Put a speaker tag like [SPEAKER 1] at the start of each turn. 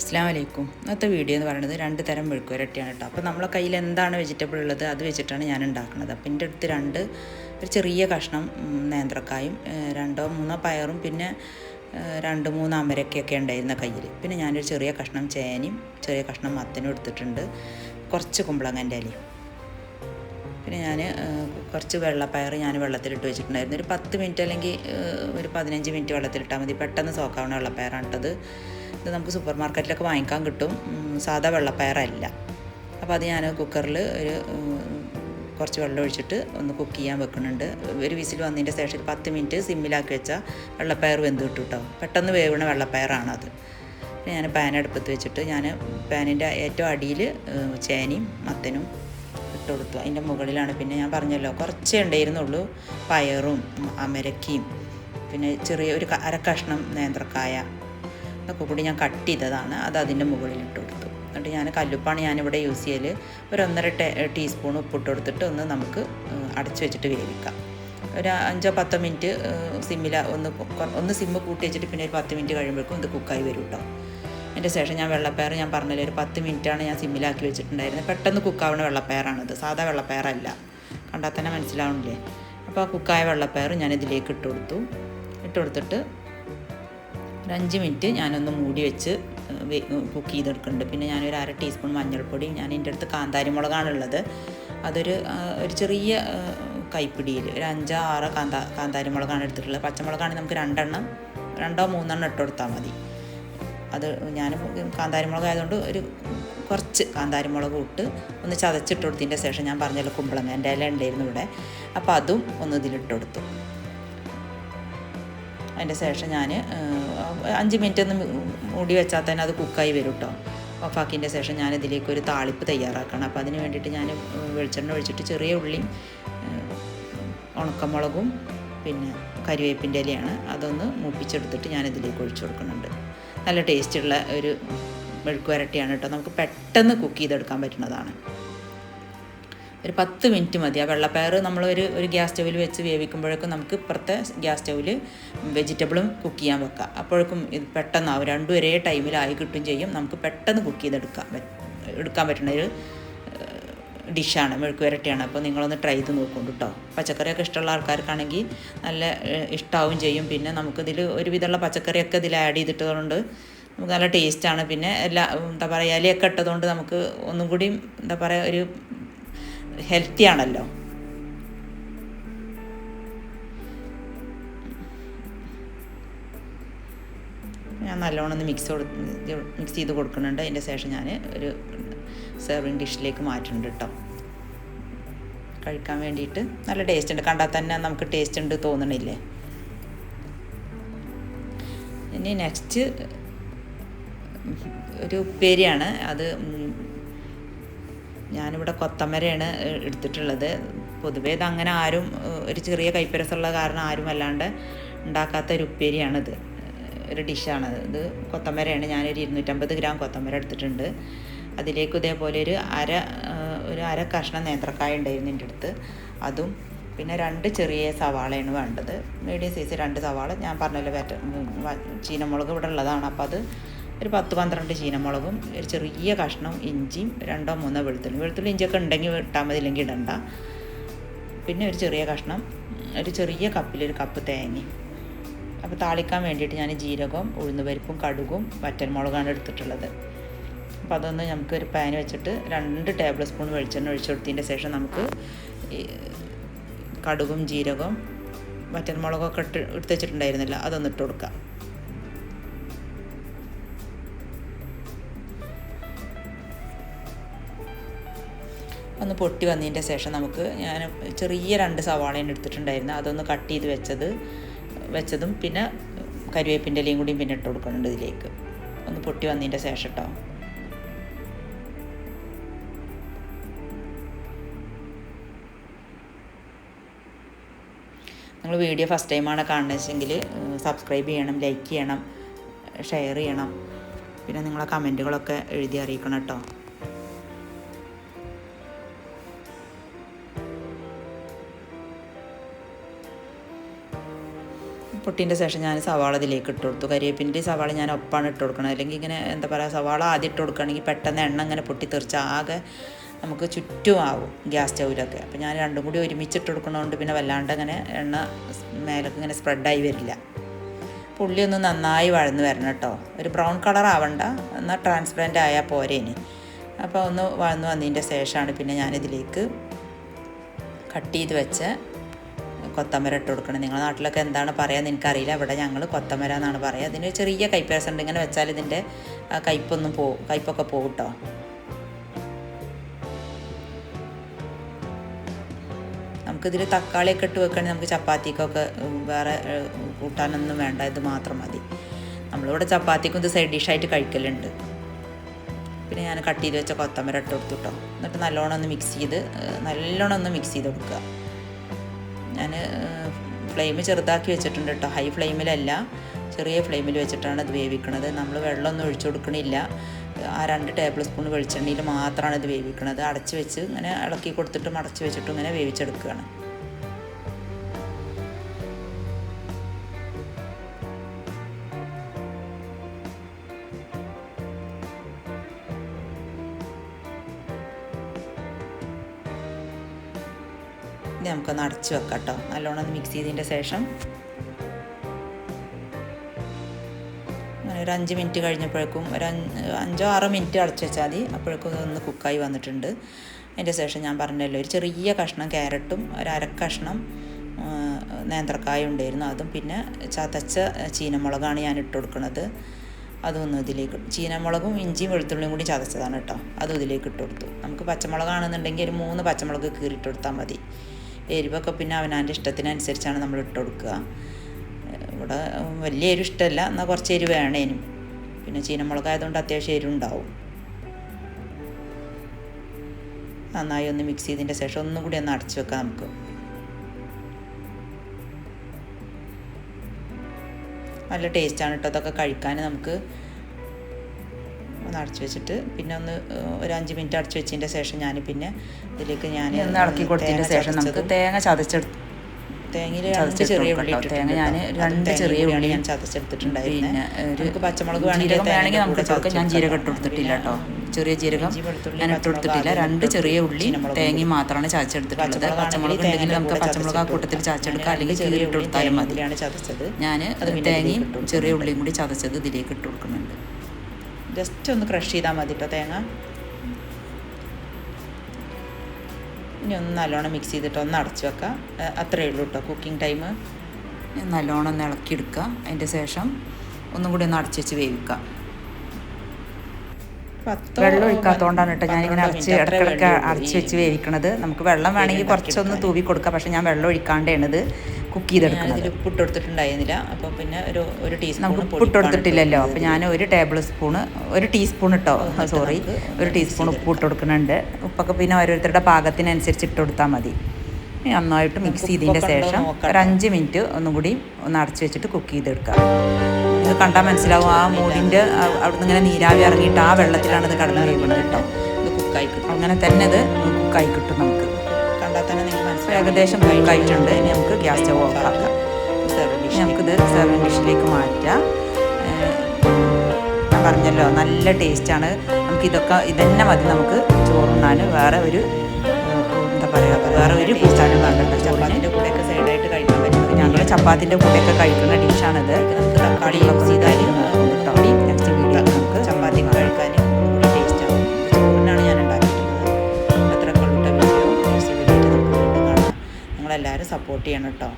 [SPEAKER 1] അസ്സാം വലൈക്കും ഇന്നത്തെ വീഡിയോ എന്ന് പറയുന്നത് രണ്ട് തരം മെഴുക്കുവരട്ടിയാണ് കേട്ടോ. അപ്പോൾ നമ്മളെ കയ്യിൽ എന്താണ് വെജിറ്റബിൾ ഉള്ളത്? അത് വെച്ചിട്ടാണ് ഞാൻ ഉണ്ടാക്കുന്നത്. അപ്പോൾ എന്റെ അടുത്ത് രണ്ട് ഒരു ചെറിയ കഷ്ണം നേന്ത്രക്കായും രണ്ടോ മൂന്നോ പയറും പിന്നെ രണ്ട് മൂന്ന് അമരക്കൊക്കെ ഉണ്ടായിരുന്ന കയ്യിൽ. പിന്നെ ഞാനൊരു ചെറിയ കഷ്ണം ചേനയും ചെറിയ കഷ്ണം മത്തനും എടുത്തിട്ടുണ്ട്. കുറച്ച് കുമ്പളങ്ങന്റെ അലിയും പിന്നെ ഞാൻ കുറച്ച് വെള്ളപ്പയർ ഞാൻ വെള്ളത്തിലിട്ട് വെച്ചിട്ടുണ്ടായിരുന്നു. ഒരു പത്ത് മിനിറ്റ് അല്ലെങ്കിൽ ഒരു പതിനഞ്ച് മിനിറ്റ് വെള്ളത്തിലിട്ടാൽ മതി. പെട്ടെന്ന് സോക്കാവുന്ന വെള്ളപ്പയറാണ് ഇട്ടത് ഇത് നമുക്ക് സൂപ്പർ മാർക്കറ്റിലൊക്കെ വാങ്ങിക്കാൻ കിട്ടും. സാധാ വെള്ളപ്പയറല്ല. അപ്പോൾ അത് ഞാൻ കുക്കറിൽ ഒരു കുറച്ച് വെള്ളം ഒഴിച്ചിട്ട് ഒന്ന് കുക്ക് ചെയ്യാൻ വെക്കുന്നുണ്ട്. ഒരു വിസിൽ വന്നതിന്റെ ശേഷം പത്ത് മിനിറ്റ് സിമ്മിലാക്കി വെച്ചാൽ വെള്ളപ്പയർ വെന്ത് കിട്ടും കേട്ടോ പെട്ടെന്ന് വേവണ വെള്ളപ്പയറാണത് ഞാൻ പാൻ അടുപ്പത്ത് വെച്ചിട്ട് ഞാൻ പാനിന്റെ ഏറ്റവും അടിയിൽ ചേനയും മത്തനും ഇട്ട് കൊടുത്തു. അതിന്റെ മുകളിലാണ്. പിന്നെ ഞാൻ പറഞ്ഞല്ലോ കുറച്ചേ ഉണ്ടായിരുന്നുള്ളൂ പയറും അമരക്കയും പിന്നെ ചെറിയ ഒരു അരക്കഷ്ണം അര കഷ്ണം നേന്ത്രക്കായ അതൊക്കെ കൂടി ഞാൻ കട്ട് ചെയ്തതാണ്. അത് അതിന്റെ മുകളിൽ ഇട്ട് കൊടുത്തു. എന്നിട്ട് ഞാൻ കല്ലുപ്പാണ് ഞാനിവിടെ യൂസ് ചെയ്യൽ. ഒരു ഒന്നര ടീസ്പൂൺ ഉപ്പിട്ട് കൊടുത്തിട്ട് ഒന്ന് നമുക്ക് അടച്ചു വെച്ചിട്ട് വേവിക്കാം. ഒരു അഞ്ചോ പത്തോ മിനിറ്റ് സിമ്മിൽ ഒന്ന് ഒന്ന് സിമ്മ് കൂട്ടി വെച്ചിട്ട് പിന്നെ ഒരു പത്ത് മിനിറ്റ് കഴിയുമ്പോഴേക്കും ഇത് കുക്കായി വരും കേട്ടോ അതിന്റെ ശേഷം ഞാൻ വെള്ളപ്പയർ ഞാൻ പറഞ്ഞില്ല ഒരു പത്ത് മിനിറ്റാണ് ഞാൻ സിമ്മിലാക്കി വെച്ചിട്ടുണ്ടായിരുന്നത്. പെട്ടെന്ന് കുക്കാവുന്ന വെള്ളപ്പയറാണിത്. സാധാ വെള്ളപ്പയറല്ല. കണ്ടാൽ തന്നെ മനസ്സിലാവണില്ലേ? അപ്പോൾ ആ കുക്കായ വെള്ളപ്പയർ ഞാൻ ഇതിലേക്ക് ഇട്ട് കൊടുത്തു. ഇട്ട് കൊടുത്തിട്ട് ഒരു അഞ്ച് മിനിറ്റ് ഞാനൊന്ന് മൂടി വെച്ച് കുക്ക് ചെയ്തെടുക്കുന്നുണ്ട്. പിന്നെ ഞാനൊരു അര ടീസ്പൂൺ മഞ്ഞൾപ്പൊടി ഞാൻ എന്റെ അടുത്ത് കാന്താരി മുളകാണുള്ളത് അതൊരു ഒരു ചെറിയ കൈപ്പിടിയിൽ ഒരു അഞ്ചോ ആറോ കാന്താ കാന്താരി മുളകാണ് എടുത്തിട്ടുള്ളത്. പച്ചമുളകാണെങ്കിൽ നമുക്ക് രണ്ടെണ്ണം രണ്ടോ മൂന്നെണ്ണം ഇട്ട് കൊടുത്താൽ മതി. അത് ഞാൻ കാന്താരി മുളക് ആയതുകൊണ്ട് ഒരു കുറച്ച് കാന്താരി മുളക് ഇട്ട് ഒന്ന് ചതച്ചിട്ട് കൊടുത്തതിന്റെ ശേഷം ഞാൻ പറഞ്ഞല്ലോ കുമ്പളങ്ങ എന്റെ ഇല ഉണ്ടായിരുന്നു ഇവിടെ. അപ്പോൾ അതും ഒന്ന് ഇതിലിട്ട് കൊടുത്തു. അതിന്റെ ശേഷം ഞാൻ അഞ്ച് മിനിറ്റ് ഒന്ന് മൂടി വെച്ചാൽ തന്നെ അത് കുക്കായി വരും കേട്ടോ ഓഫാക്കിന്റെ ശേഷം ഞാൻ ഇതിലേക്ക് ഒരു താളിപ്പ് തയ്യാറാക്കണം. അപ്പോൾ അതിന് വേണ്ടിയിട്ട് ഞാൻ വെളിച്ചെണ്ണ ഒഴിച്ചിട്ട് ചെറിയ ഉള്ളിയും ഉണക്കമുളകും പിന്നെ കരിവേപ്പിന്റെ ഇലയാണ് അതൊന്ന് മൂപ്പിച്ചെടുത്തിട്ട് ഞാൻ ഇതിലേക്ക് ഒഴിച്ചു കൊടുക്കുന്നുണ്ട്. നല്ല ടേസ്റ്റുള്ള ഒരു മെഴുക്ക് വരട്ടിയാണ് കേട്ടോ നമുക്ക് പെട്ടെന്ന് കുക്ക് ചെയ്തെടുക്കാൻ പറ്റുന്നതാണ്. ഒരു പത്ത് മിനിറ്റ് മതി. ആ വെള്ളപ്പയർ നമ്മൾ ഒരു ഒരു ഗ്യാസ് സ്റ്റൗവിൽ വെച്ച് വേവിക്കുമ്പോഴേക്കും നമുക്ക് ഇപ്പുറത്തെ ഗ്യാസ് സ്റ്റൗവിൽ വെജിറ്റബിളും കുക്ക് ചെയ്യാൻ വെക്കാം. അപ്പോഴേക്കും ഇത് പെട്ടെന്നാവും. രണ്ടും ഒരേ ടൈമിലായി കിട്ടും ചെയ്യും. നമുക്ക് പെട്ടെന്ന് കുക്ക് ചെയ്തെടുക്കാം. എടുക്കാൻ പറ്റുന്ന ഒരു ഡിഷാണ്. മെഴുക്ക് വരട്ടിയാണ് അപ്പോൾ നിങ്ങളൊന്ന് ട്രൈ ചെയ്ത് നോക്കുന്നുണ്ട് കേട്ടോ പച്ചക്കറിയൊക്കെ ഇഷ്ടമുള്ള ആൾക്കാർക്കാണെങ്കിൽ നല്ല ഇഷ്ടാവും ചെയ്യും. പിന്നെ നമുക്കിതിൽ ഒരുവിധമുള്ള പച്ചക്കറിയൊക്കെ ഇതിൽ ആഡ് ചെയ്തിട്ടുകൊണ്ട് നമുക്ക് നല്ല ടേസ്റ്റാണ് പിന്നെ എല്ലാ എന്താ പറയുക ഇലയൊക്കെ ഇട്ടതുകൊണ്ട് നമുക്ക് ഒന്നും കൂടി എന്താ പറയുക ഒരു ഹെൽത്തി ആണല്ലോ. ഞാൻ നല്ലോണം ഒന്ന് മിക്സ് കൊടുത്ത് മിക്സ് ചെയ്ത് കൊടുക്കുന്നുണ്ട്. അതിന്റെ ശേഷം ഞാൻ ഒരു സെർവിങ് ഡിഷിലേക്ക് മാറ്റുന്നുണ്ട് കേട്ടോ. കഴിക്കാൻ വേണ്ടിയിട്ട് നല്ല ടേസ്റ്റ് ഉണ്ട്. കണ്ടാൽ തന്നെ നമുക്ക് ടേസ്റ്റ് ഉണ്ട് തോന്നണില്ലേ? ഇനി നെക്സ്റ്റ് ഒരു ഉപ്പേരിയാണ്. അത് ഞാനിവിടെ കൊത്തമരയാണ് എടുത്തിട്ടുള്ളത്. പൊതുവേ ഇത് അങ്ങനെ ആരും ഒരു ചെറിയ കൈപ്പരസുള്ള കാരണം ആരും അല്ലാണ്ട് ഉണ്ടാക്കാത്ത ഒരു ഉപ്പേരിയാണിത്. ഒരു ഡിഷാണത് ഇത് കൊത്തമരയാണ്. ഞാനൊരു ഇരുന്നൂറ്റമ്പത് ഗ്രാം കൊത്തമര എടുത്തിട്ടുണ്ട്. അതിലേക്ക് ഇതേപോലെ ഒരു അര ഒരു അര കഷ്ണം നേന്ത്രക്കായ ഉണ്ടായിരുന്നു എന്റെ അടുത്ത്. അതും പിന്നെ രണ്ട് ചെറിയ സവാളയാണ് വേണ്ടത്. മീഡിയം സൈസ് രണ്ട് സവാള. ഞാൻ പറഞ്ഞല്ലോ വേറ്റ ചീനമുളക് ഇവിടെ ഉള്ളതാണ്. അപ്പോൾ അത് ഒരു പത്ത് പന്ത്രണ്ട് ചീനമുളകും ഒരു ചെറിയ കഷ്ണം ഇഞ്ചിയും രണ്ടോ മൂന്നോ വെളുത്തുള്ളി. വെളുത്തുള്ളി ഇഞ്ചിയൊക്കെ ഉണ്ടെങ്കിൽ ഇട്ടാൽ മതി ഇല്ലെങ്കിൽ ഇടണ്ട. പിന്നെ ഒരു ചെറിയ കഷ്ണം ഒരു ചെറിയ കപ്പിൽ ഒരു കപ്പ് തേങ്ങയും. അപ്പോൾ താളിക്കാൻ വേണ്ടിയിട്ട് ഞാൻ ജീരകവും ഉഴുന്നുപരിപ്പും കടുകും വറ്റൽമുളകാണ് എടുത്തിട്ടുള്ളത്. അപ്പോൾ അതൊന്ന് നമുക്ക് ഒരു പാൻ വെച്ചിട്ട് രണ്ട് ടേബിൾ സ്പൂൺ വെളിച്ചെണ്ണ ഒഴിച്ചു കൊടുത്തതിന്റെ ശേഷം നമുക്ക് കടുകും ജീരകവും വറ്റൽമുളകൊക്കെ ഇട്ട് എടുത്ത് വെച്ചിട്ടുണ്ടായിരുന്നില്ല അതൊന്ന് ഇട്ട് കൊടുക്കാം. ഒന്ന് പൊട്ടി വന്നതിന്റെ ശേഷം നമുക്ക് ഞാൻ ചെറിയ രണ്ട് സവാളയാണ് എടുത്തിട്ടുണ്ടായിരുന്നു. അതൊന്ന് കട്ട് ചെയ്ത് വെച്ചത് വെച്ചതും പിന്നെ കരിവേപ്പിന്റെ ഇലയും കൂടിയും പിന്നെ ഇട്ട് കൊടുക്കുന്നുണ്ട് ഇതിലേക്ക്. ഒന്ന് പൊട്ടി വന്നതിന്റെ ശേഷം കേട്ടോ നിങ്ങൾ വീഡിയോ ഫസ്റ്റ് ടൈമാണ് കാണുന്നതെങ്കിൽ സബ്സ്ക്രൈബ് ചെയ്യണം ലൈക്ക് ചെയ്യണം ഷെയർ ചെയ്യണം. പിന്നെ നിങ്ങളെ കമന്റുകളൊക്കെ എഴുതി അറിയിക്കണം കേട്ടോ പൊട്ടിന്റെ ശേഷം ഞാൻ സവാള ഇതിലേക്ക് ഇട്ട് കൊടുത്തു. കരിവേപ്പിന്റെ സവാള ഞാൻ ഒപ്പാണ് ഇട്ട് കൊടുക്കണം അല്ലെങ്കിൽ ഇങ്ങനെ എന്താ പറയുക സവാള ആദ്യം ഇട്ട് കൊടുക്കുകയാണെങ്കിൽ പെട്ടെന്ന് എണ്ണ ഇങ്ങനെ പൊട്ടിത്തെറിച്ച് ആകെ നമുക്ക് ചുറ്റും ആവും ഗ്യാസ് സ്റ്റൗവിലൊക്കെ. അപ്പോൾ ഞാൻ രണ്ടും കൂടി ഒരുമിച്ചിട്ട് കൊടുക്കണതുകൊണ്ട് പിന്നെ വല്ലാണ്ട് അങ്ങനെ എണ്ണ മേലൊക്കെ ഇങ്ങനെ സ്പ്രെഡായി വരില്ല. പുള്ളി ഒന്ന് നന്നായി വഴന്ന് വരണം കേട്ടോ. ഒരു ബ്രൗൺ കളർ ആവണ്ട എന്നാൽ ട്രാൻസ്പെറന്റ് ആയാൽ പോരേന് അപ്പോൾ ഒന്ന് വഴന്ന് വന്നതിന്റെ ശേഷമാണ് പിന്നെ ഞാനിതിലേക്ക് കട്ട് ചെയ്ത് വെച്ച കൊത്തമര ഇട്ട് കൊടുക്കണം. നിങ്ങളുടെ നാട്ടിലൊക്കെ എന്താണ് പറയുക എനിക്കറിയില്ല. ഇവിടെ ഞങ്ങൾ കൊത്തമര എന്നാണ് പറയുക അതിന് ചെറിയ കയ്പ്പ് ഉണ്ട് ഇങ്ങനെ വെച്ചാൽ ഇതിന്റെ കയ്പൊന്നും പോകും കയ്പൊക്കെ പോകും കേട്ടോ നമുക്കിതിൽ തക്കാളിയൊക്കെ ഇട്ട് വെക്കുകയാണെങ്കിൽ നമുക്ക് ചപ്പാത്തിക്കൊക്കെ വേറെ കൂട്ടാനൊന്നും വേണ്ട. ഇത് മാത്രം മതി. നമ്മളിവിടെ ചപ്പാത്തിക്കും ഇത് സൈഡ് ഡിഷായിട്ട് കഴിക്കലുണ്ട്. പിന്നെ ഞാൻ കട്ട് ചെയ്ത് വെച്ച കൊത്തമര ഇട്ട് കൊടുത്തു കേട്ടോ എന്നിട്ട് നല്ലോണം ഒന്ന് മിക്സ് ചെയ്ത് നല്ലോണം ഒന്ന് മിക്സ് ചെയ്ത് കൊടുക്കുക. ഞാൻ ഫ്ലെയിം ചെറുതാക്കി വെച്ചിട്ടുണ്ട് കേട്ടോ ഹൈ ഫ്ലെയിമിലല്ല. ചെറിയ ഫ്ലെയിമിൽ വെച്ചിട്ടാണ് ഇത് വേവിക്കണത്. നമ്മൾ വെള്ളമൊന്നും ഒഴിച്ചു കൊടുക്കണില്ല. ആ രണ്ട് ടേബിൾ സ്പൂൺ വെളിച്ചെണ്ണയിൽ മാത്രമാണ് ഇത് വേവിക്കണത്. അടച്ച് വെച്ച് ഇങ്ങനെ ഇളക്കി കൊടുത്തിട്ടും അടച്ച് വെച്ചിട്ടും ഇങ്ങനെ വേവിച്ചെടുക്കുകയാണ്. ഇനി നമുക്കൊന്ന് അടച്ച് വെക്കാം കേട്ടോ നല്ലോണം ഒന്ന് മിക്സ് ചെയ്തതിന്റെ ശേഷം. ഒരു അഞ്ച് മിനിറ്റ് കഴിഞ്ഞപ്പോഴേക്കും ഒരു അഞ്ച് ആറോ മിനിറ്റ് അടച്ച് വെച്ചാൽ മതി. അപ്പോഴേക്കും ഒന്ന് കുക്കായി വന്നിട്ടുണ്ട്. അതിന്റെ ശേഷം ഞാൻ പറഞ്ഞല്ലോ ഒരു ചെറിയ കഷ്ണം ക്യാരറ്റും ഒരു അര കഷ്ണം നേന്ത്രക്കായ ഉണ്ടായിരുന്നു. അതും പിന്നെ ചതച്ച ചീനമുളകാണ് ഞാൻ ഇട്ട് കൊടുക്കുന്നത്. അതും ഒന്ന് ഇതിലേക്ക് ചീനമുളകും ഇഞ്ചിയും വെളുത്തുള്ളിയും കൂടി ചതച്ചതാണ് കേട്ടോ. അതും ഇതിലേക്ക് ഇട്ട് കൊടുത്തു. നമുക്ക് പച്ചമുളകാണെന്നുണ്ടെങ്കിൽ ഒരു മൂന്ന് പച്ചമുളക് കീറിയിട്ട് കൊടുത്താൽ മതി. എരിവൊക്കെ പിന്നെ അവനാന്റെ ഇഷ്ടത്തിനനുസരിച്ചാണ് നമ്മൾ ഇട്ട് കൊടുക്കുക. ഇവിടെ വലിയ എരിവ് ഇഷ്ടമല്ല എന്നാൽ കുറച്ച് എരിവ് വേണേനും. പിന്നെ ചീനമുളക് ആയതുകൊണ്ട് അത്യാവശ്യം എരിവ് ഉണ്ടാവും നന്നായി ഒന്ന് മിക്സ് ചെയ്തതിന്റെ ശേഷം ഒന്നും കൂടി ഒന്ന് അടച്ചു വെക്കാം നമുക്ക്. നല്ല ടേസ്റ്റാണ് കേട്ടോ അതൊക്കെ കഴിക്കാൻ നമുക്ക് ഒന്ന് അടച്ചു വെച്ചിട്ട് പിന്നെ ഒന്ന് ഒരു അഞ്ച് മിനിറ്റ് അടച്ചു വെച്ചതിന്റെ ശേഷം ഞാൻ പിന്നെ ഇതിലേക്ക് ഞാൻ
[SPEAKER 2] ഒന്ന് ഇളക്കി കൊടുത്തതിന് ശേഷം നമുക്ക് തേങ്ങ ചതച്ചെടുത്ത്
[SPEAKER 1] തേങ്ങയിൽ രണ്ട് ചെറിയ ഉള്ളി
[SPEAKER 2] തേങ്ങ ഞാൻ രണ്ട് ചെറിയ ഉള്ളി
[SPEAKER 1] ഞാൻ
[SPEAKER 2] ചതച്ചെടുത്തിട്ടുണ്ടായിരുന്നു.
[SPEAKER 1] നമുക്ക് പച്ചമുളക് വേണമെങ്കിൽ
[SPEAKER 2] നമുക്ക്
[SPEAKER 1] തേങ്ങയുടെ
[SPEAKER 2] ഞാൻ ജീരകം ഇട്ട് കൊടുത്തിട്ടില്ല കേട്ടോ. ചെറിയ ജീരകം ഞാൻ ഇട്ട് കൊടുത്തിട്ടില്ല രണ്ട് ചെറിയ ഉള്ളി തേങ്ങയും മാത്രമാണ് ചതച്ചെടുത്തിട്ടുള്ളത്.
[SPEAKER 1] പച്ചമുളക്
[SPEAKER 2] ഉണ്ടെങ്കിൽ നമുക്ക് പച്ചമുളക് ആ കൂട്ടത്തിൽ ചതച്ചെടുക്കാം. അല്ലെങ്കിൽ
[SPEAKER 1] ചെറിയ
[SPEAKER 2] ഇട്ട് കൊടുത്താലും മതി. ഞാൻ തേങ്ങയും ചെറിയ ഉള്ളിയും കൂടി ചതച്ചത് ഇതിലേക്ക് ഇട്ട് കൊടുക്കുന്നുണ്ട്.
[SPEAKER 1] ജസ്റ്റ് ഒന്ന് ക്രഷ് ചെയ്താൽ മതി കേട്ടോ തേങ്ങ. ഇനി ഒന്ന് നല്ലോണം മിക്സ് ചെയ്തിട്ട് ഒന്ന് അടച്ചു വെക്കാം. അത്രയേ ഉള്ളൂ കേട്ടോ കുക്കിംഗ് ടൈം
[SPEAKER 2] നല്ലോണം ഒന്ന് ഇളക്കിയെടുക്കുക അതിന്റെ ശേഷം ഒന്നും കൂടി ഒന്ന് അടച്ചു വെച്ച് വേവിക്കുക വെള്ളം ഒഴിക്കാത്തതുകൊണ്ടാണ് കേട്ടോ ഞാനിങ്ങനെ അടച്ച് ഇടയ്ക്കിടയ്ക്ക് അടച്ച് വെച്ച് വേവിക്കണത്. നമുക്ക് വെള്ളം വേണമെങ്കിൽ കുറച്ചൊന്ന് തൂവി കൊടുക്കാം പക്ഷെ ഞാൻ വെള്ളം ഒഴിക്കാണ്ടാണ് ഇത് കുക്ക് ചെയ്തെടുക്കുന്നത്
[SPEAKER 1] ഉപ്പിട്ട് കൊടുത്തിട്ടുണ്ടായിരുന്നില്ല അപ്പോൾ പിന്നെ ഒരു ഒരു ടീസ്പൂൺ
[SPEAKER 2] നമുക്ക് ഉപ്പിട്ട് കൊടുത്തിട്ടില്ലല്ലോ അപ്പോൾ ഞാൻ ഒരു ടേബിൾ സ്പൂണ് ഒരു ടീസ്പൂൺ ഇട്ടോ? സോറി ഒരു ടീസ്പൂൺ ഉപ്പ് ഇട്ട് കൊടുക്കുന്നുണ്ട് ഉപ്പൊക്കെ പിന്നെ ഓരോരുത്തരുടെ പാകത്തിനനുസരിച്ച് ഇട്ട് കൊടുത്താൽ മതി നന്നായിട്ട് മിക്സ്
[SPEAKER 1] ചെയ്തതിന്റെ
[SPEAKER 2] ശേഷം. ഒരു അഞ്ച് മിനിറ്റ് ഒന്നും കൂടി ഒന്ന് അടച്ച് വെച്ചിട്ട് കുക്ക് ചെയ്തെടുക്കുക. ഇത് കണ്ടാൽ മനസ്സിലാവും ആ മൂടിന്റെ അവിടുന്ന് ഇങ്ങനെ നീരാവി ഇറങ്ങിയിട്ട് ആ വെള്ളത്തിലാണ് ഇത് കടന്നു കഴിയുന്നത് കേട്ടോ.
[SPEAKER 1] ഇത് കുക്കായി കിട്ടും.
[SPEAKER 2] അങ്ങനെ തന്നെ ഇത് കുക്കായി കിട്ടും നമുക്ക്.
[SPEAKER 1] കണ്ടാൽ തന്നെ നിങ്ങൾക്ക്
[SPEAKER 2] അപ്പോൾ ഏകദേശം കുക്കായിട്ടുണ്ട് ഇനി നമുക്ക് ഗ്യാസ് സ്റ്റവ് ഓഫ് ആക്കാം.
[SPEAKER 1] ഡിഷ്
[SPEAKER 2] നമുക്കിത് സെർവിങ് ഡിഷിലേക്ക് മാറ്റാം. ഞാൻ പറഞ്ഞല്ലോ നല്ല ടേസ്റ്റാണ് നമുക്ക് ഇതൊക്കെ ഇതന്നെ മതി നമുക്ക് ചോറുണ്ണാൻ. വേറെ ഒരു എന്താ പറയുക വേറെ ഒരു കൂട്ടാനും വേണ്ട ചോറിന്
[SPEAKER 1] ചപ്പാത്തിന്റെ കൂടെയൊക്കെ സൈഡായിട്ട് കഴിക്കാൻ പറ്റുന്നത്
[SPEAKER 2] ഞങ്ങൾ ചപ്പാത്തിന്റെ കൂടെയൊക്കെ കഴിക്കുന്ന ഡിഷാണിത്
[SPEAKER 1] നമുക്ക് തക്കാളി യൂസ് ചെയ്താൽ സപ്പോർട്ട് ചെയ്യണം കേട്ടോ